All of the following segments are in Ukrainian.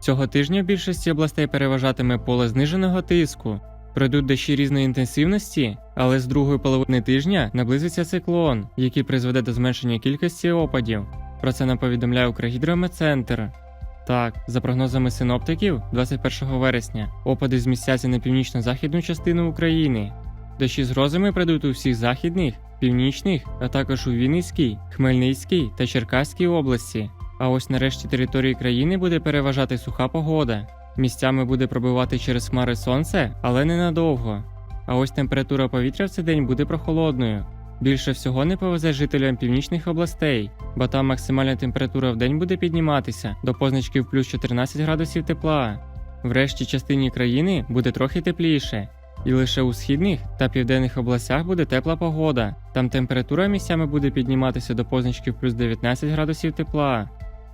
Цього тижня в більшості областей переважатиме поле зниженого тиску. Пройдуть дощі різної інтенсивності, але з другої половини тижня наблизиться циклон, який призведе до зменшення кількості опадів. Про це нам повідомляє Укргідрометцентр. Так, за прогнозами синоптиків, 21 вересня опади змістяться на північно-західну частину України. Дощі з грозами прийдуть у всіх західних, північних, а також у Вінницькій, Хмельницькій та Черкаській області. А ось нарешті території країни буде переважати суха погода. Місцями буде пробивати через хмари сонце, але ненадовго. А ось температура повітря в цей день буде прохолодною. Більше всього не повезе жителям північних областей, бо там максимальна температура в день буде підніматися до позначків плюс 14 градусів тепла. В решті частині країни буде трохи тепліше, і лише у східних та південних областях буде тепла погода. Там температура місцями буде підніматися до позначків плюс 19 градусів тепла.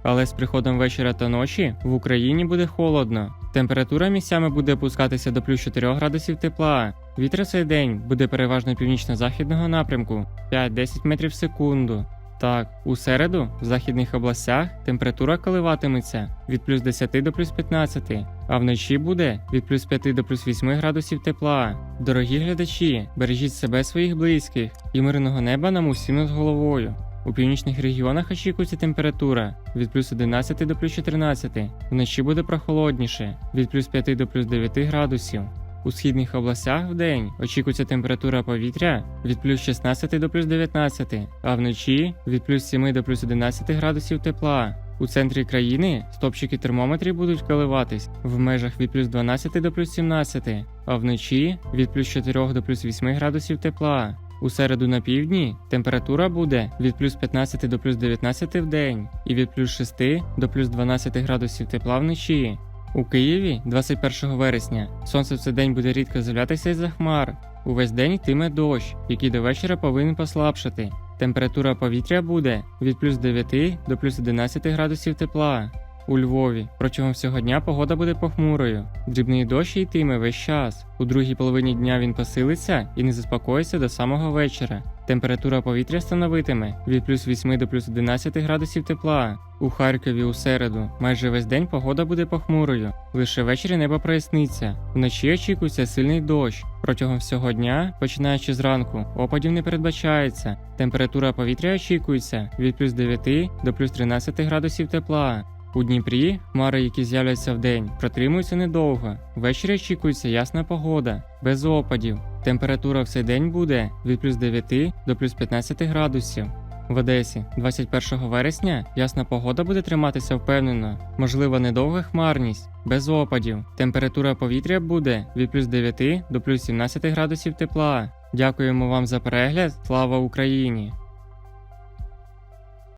Але з приходом вечора та ночі в Україні буде холодно. Температура місцями буде опускатися до плюс 4 градусів тепла. Вітер цей день буде переважно північно-західного напрямку 5-10 метрів в секунду. Так, у середу в західних областях температура коливатиметься від плюс 10 до плюс 15, а вночі буде від плюс 5 до плюс 8 градусів тепла. Дорогі глядачі, бережіть себе своїх близьких і мирного неба нам усім над головою. У північних регіонах очікується температура від плюс 11 до плюс 14, вночі буде прохолодніше від плюс 5 до плюс 9 градусів. У східних областях в день очікується температура повітря від плюс 16 до плюс 19, а вночі від плюс 7 до плюс 11 градусів тепла. У центрі країни стопчики термометрів будуть коливатись в межах від плюс 12 до плюс 17, а вночі від плюс 4 до плюс 8 градусів тепла. У середу на півдні температура буде від плюс 15 до плюс 19 в день і від плюс 6 до плюс 12 градусів тепла вночі. У Києві 21 вересня сонце в цей день буде рідко з'являтися із-за хмар. Увесь день йтиме дощ, який до вечора повинен послабшати. Температура повітря буде від плюс 9 до плюс 11 градусів тепла. У Львові протягом всього дня погода буде похмурою. Дрібний дощ йтиме весь час. У другій половині дня він посилиться і не заспокоїться до самого вечора. Температура повітря становитиме від плюс 8 до плюс 11 градусів тепла. У Харкові у середу майже весь день погода буде похмурою. Лише ввечері небо проясниться. Вночі очікується сильний дощ. Протягом всього дня, починаючи зранку, опадів не передбачається. Температура повітря очікується від плюс 9 до плюс 13 градусів тепла. У Дніпрі хмари, які з'являться вдень, протримуються недовго. Ввечері очікується ясна погода, без опадів. Температура в цей день буде від плюс 9 до плюс 15 градусів. В Одесі 21 вересня ясна погода буде триматися впевнено, можлива недовга хмарність, без опадів. Температура повітря буде від плюс 9 до плюс 17 градусів тепла. Дякуємо вам за перегляд. Слава Україні!